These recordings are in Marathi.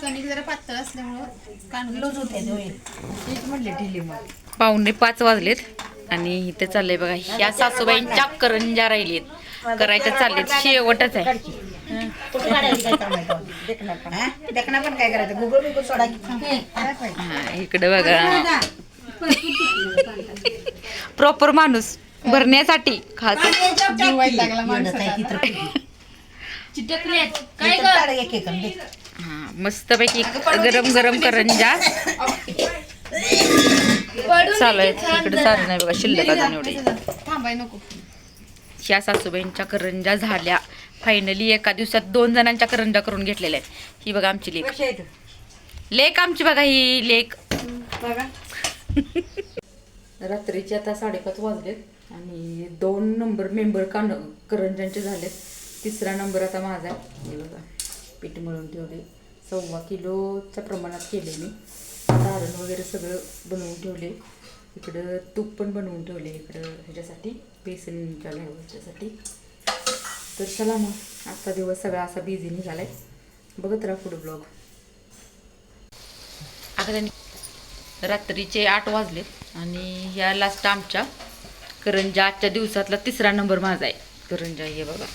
कणिक जरा पातळ असल्यामुळं कांदा लूज होते ते होईल. तेच म्हणले ढिली मग. पाहुणे पाच वाजलेत आणि इथे चाललंय बघा ह्या सासूबाईंच्या करंजा राहिलेत. करायच्या चाललेत शेवटच आहे. कुठं काढायची काय काम आहे तेव्हा? देखणार पण. हा? देखणार पण काय करायचं? गुगल गुगल सोडा की. काय पाहिजे? हा इकडे बघा. प्रॉपर माणूस भरण्यासाठी जीव लागला एवढं काय इथं काढ एक एक दे. हा मस्तपैकी गरम गरम करंजा. चालू आहेत. इकडे नाही बघा शिल्लक अजून एवढी. थांबाय नको. ह्या सासूबाईंच्या करंजा झाल्या. फायनली एका दिवसात दोन जणांच्या करंजा करून घेतलेल्या आहेत. ही बघा आमची आहे तू? लेक आमची बघा ही लेक. बघा. रात्रीचे आता साडेपाच वाजलेत आणि दोन नंबर मेंबर कान करंजांचे झालेत. तिसरा नंबर आता माझा आहे. हे बघा. पीठ मळून ठेवले. सव्वा किलोच्या प्रमाणात केले मी. तारण वगैरे सगळं बनवून ठेवले. इकडं तूप पण बनवून ठेवले. इकडं ह्याच्यासाठी बेसनच्या ह्याच्यासाठी तर चला मग आजचा दिवस सगळा असा बिझी निघालाय. बघत राहा पुढे ब्लॉग आता रात्रीचे आठ वाजले आणि ह्या लास्ट आमच्या करंजा आजच्या दिवसातला तिसरा नंबर माझा आहे. करंजा हे बघा.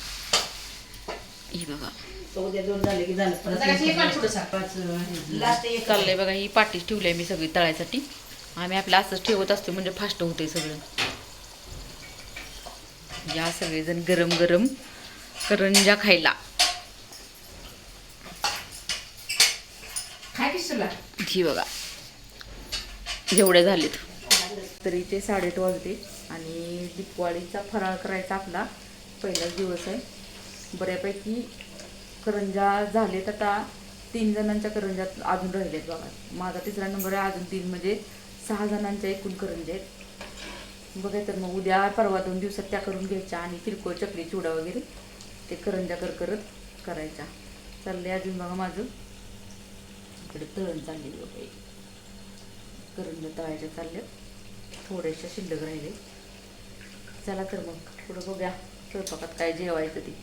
हे बघा. तो उद्या दोन झाले की झालं. परत पाच लास्ट एक. चाललंय बघा ही पाठीच ठेवली आहे मी सगळी तळायसाठी. आम्ही आपलं असंच ठेवत असतो म्हणजे फास्ट होते सगळं. या सगळेजण गरम गरम करंजा खायला. ही बघा. जेवढे झालेत. तरी ते साडेआठ वाजले आणि दिपवाळीचा फराळ करायचा आपला. पहिलाच दिवस आहे. बऱ्यापैकी करंजा झालेत आता तीन जणांच्या करंजात अजून राहिलेत बघा. माझा तिसरा नंबर आहे अजून तीन म्हणजे सहा जणांच्या एकूण करंज्या आहेत. बघा तर मग उद्या परवा दोन दिवसात त्या करून घ्यायच्या आणि किरकोळ चकली चिवडा वगैरे ते करंजा कर करत करायच्या. चालले अजून बघा माझं. इकडे तळण चालली बघा एक. करंजा तळायच्या चालल्या थोड्याशा शिल्लक राहिले. चला तर मग थोडं बघ्या स्वयंपाकात काय जेवायचं ते.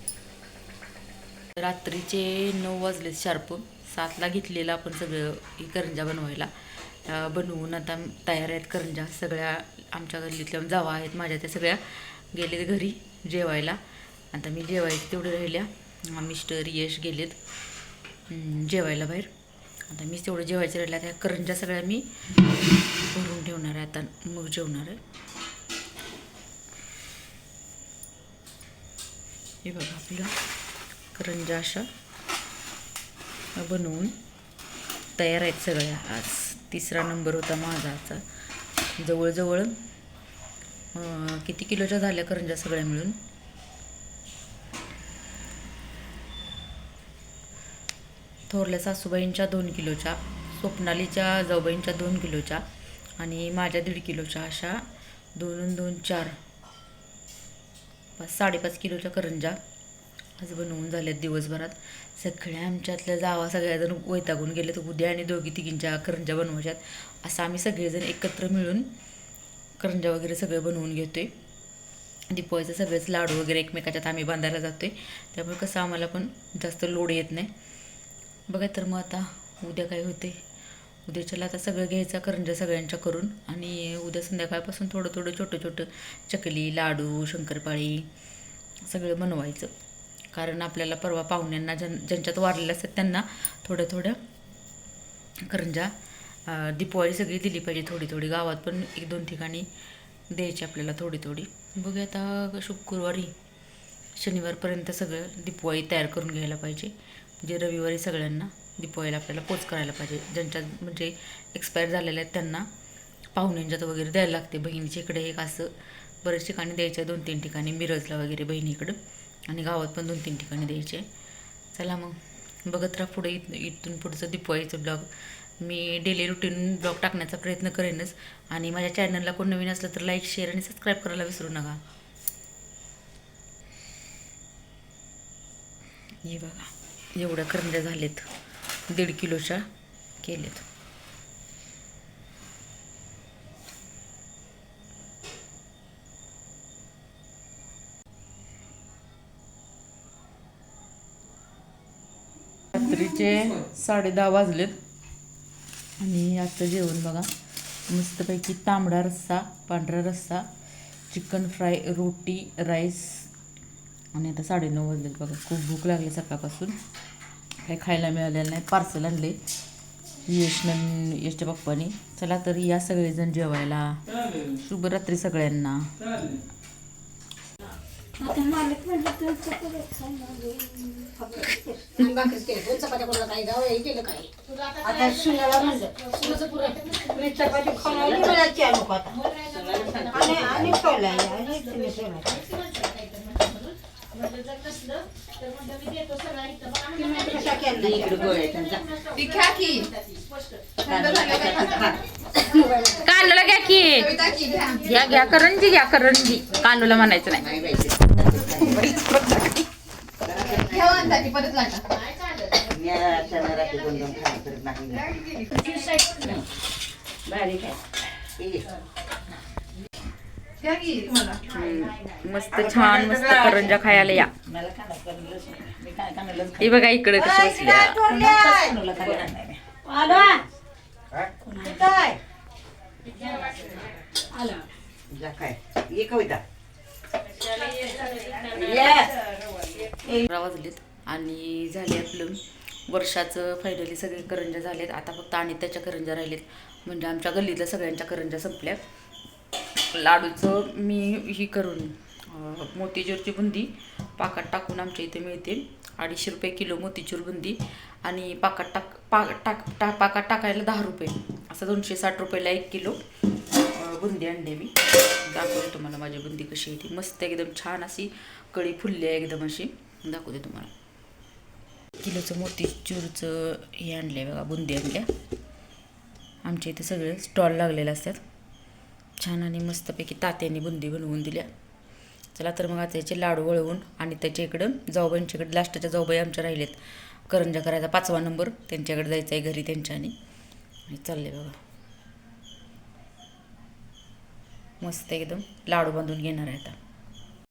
रात्रीचे नऊ वाजले शार्प. सातला घेतलेलं आपण सगळं ही करंजा बनवायला. बनवून आता तयार आहेत करंजा. सगळ्या आमच्या गल्लीतल्या जावा आहेत. माझ्या त्या सगळ्या गेलेत घरी जेवायला. आता मी जेवायचं तेवढं राहिल्या. मिस्टर यश गेलेत. जेवायला बाहेर. आता मीच तेवढं जेवायचं राहिल्या त्या करंजा सगळ्या मी भरून ठेवणार आहे. आता मग जेवणार आहे. हे बघा आपलं. करंजा अशा बनवून तयार आहेत सगळ्या. आज तिसरा नंबर होता माझा आजचा. जवळजवळ किती किलोच्या झाल्या करंजा सगळ्या मिळून? थोरल्या सासूबाईंच्या दोन किलोच्या स्वप्नालीच्या जाऊबाईंच्या दोन किलोच्या आणि माझ्या दीड किलोच्या अशा दोन दोन चार पाच साडेपाच किलोच्या करंजा आज बनवून झाल्यात दिवसभरात. सगळ्या आमच्यातल्या जावा सगळ्याजण वैतागून गेले तर उद्या आणि दोघी तिघींच्या करंजा बनवायच्यात. असं आम्ही सगळेजण एकत्र मिळून करंजा वगैरे सगळं बनवून घेतो आहे दिपवायचं सगळेच लाडू वगैरे एकमेकाच्यात आम्ही बांधायला जातो आहे त्यामुळे कसं आम्हाला पण जास्त लोड येत नाही. बघा तर मग आता उद्या काय होते उद्याच्याला आता सगळं घ्यायचा करंजा सगळ्यांच्या करून. आणि उद्या संध्याकाळपासून थोडं थोडं छोटं छोटं चकली लाडू शंकरपाळी सगळं बनवायचं. कारण आपल्याला परवा पाहुण्यांना ज्यां ज्यांच्यात वारलेलं असतात त्यांना थोड्या थोड्या करंजा दीपवाळी सगळी दिली पाहिजे थोडी थोडी. गावात पण एक दोन ठिकाणी द्यायची आपल्याला थोडी थोडी. बघूया आता शुक्रवारी शनिवारपर्यंत सगळं दीपवाळी तयार करून घ्यायला पाहिजे. म्हणजे रविवारी सगळ्यांना दीपवाळीला आपल्याला पोच करायला पाहिजे. ज्यांच्यात म्हणजे एक्सपायर झालेल्या आहेत त्यांना पाहुण्यांच्यात वगैरे द्यायला लागते. बहिणीच्या इकडे एक असं बरेच ठिकाणी द्यायचं आहे दोन तीन ठिकाणी मिरजला वगैरे बहिणीकडं. आणि गावात पण दोन तीन ठिकाणी द्यायचे. आहे चला मग बघत राहा पुढे इथ इथून पुढचं दिपवाळीचं ब्लॉग मी डेली रुटीन ब्लॉग टाकण्याचा प्रयत्न करेनच. आणि माझ्या चॅनलला कोण नवीन असलं तर लाईक शेअर आणि सबस्क्राईब करायला विसरू नका. हे बघा एवढ्या करंज्या झालेत. दीड किलोच्या केलेत. रात्रीचे साडे दहा वाजलेत. आणि आजचं जेवण बघा. मस्तपैकी तांबडा रस्सा पांढरा रस्सा चिकन फ्राय रोटी राईस आणि आता साडेनऊ वाजलेत बघा. खूप भूक लागली सकाळपासून. काही खायला मिळालेलं नाही. पार्सल आणले. यशनं यशच्या पप्पानी. चला तर या सगळेजण जेवायला. शुभरात्री सगळ्यांना. आता सुनाला म्हणलं मी चपाती खाऊन आली मुलाची आणू का आता? आणि आणि सोलाय आणि तुम्ही सोलाय ती खा की. थंड झालं का? कानूला घ्या की. घ्या घ्या करंजी घ्या करंजी. कानूला म्हणायचं नाही. मस्त छान मस्त करंजा खायला या. हे बघा इकडे कशी बसल्या. वाजलेत आणि झाले आपलं वर्षाचं फायनली सगळे करंजा झालेत. आता फक्त आणि त्याच्या करंजा राहिलेत. म्हणजे आमच्या गल्लीतल्या सगळ्यांच्या करंजा संपल्या. लाडूचं मी ही करून अं, मोतीचूरची बुंदी पाकात टाकून आमच्या इथे मिळते. अडीचशे रुपये किलो मोतीचूर बुंदी आणि पाकात टाक पा टाक टा पाकात टाकायला दहा रुपये. असं दोनशे साठ रुपयाला एक किलो बुंदी आणली मी. दाखवते तुम्हाला माझी बुंदी कशी आहे ती. मस्त एकदम छान अशी कळी फुलली आहे एकदम अशी. दाखवते तुम्हाला. किलोचं मोतीचूरचं हे आणलं आहे बघा बुंदी आणल्या. आमच्या इथे सगळे स्टॉल लागलेले असतात. छान आणि मस्तपैकी तात्याने बुंदी बनवून दिल्या. चला तर मग आता याचे लाडू वळवून आणि त्याच्या इकडं जाऊबाईंच्याकडे लास्टच्या जाऊबाई आमच्या राहिलेत. करंजा करायचा पाचवा नंबर. त्यांच्याकडे जायचं आहे घरी त्यांच्याने. आणि चालले बघा. मस्त एकदम लाडू बांधून घेणार आहे आता.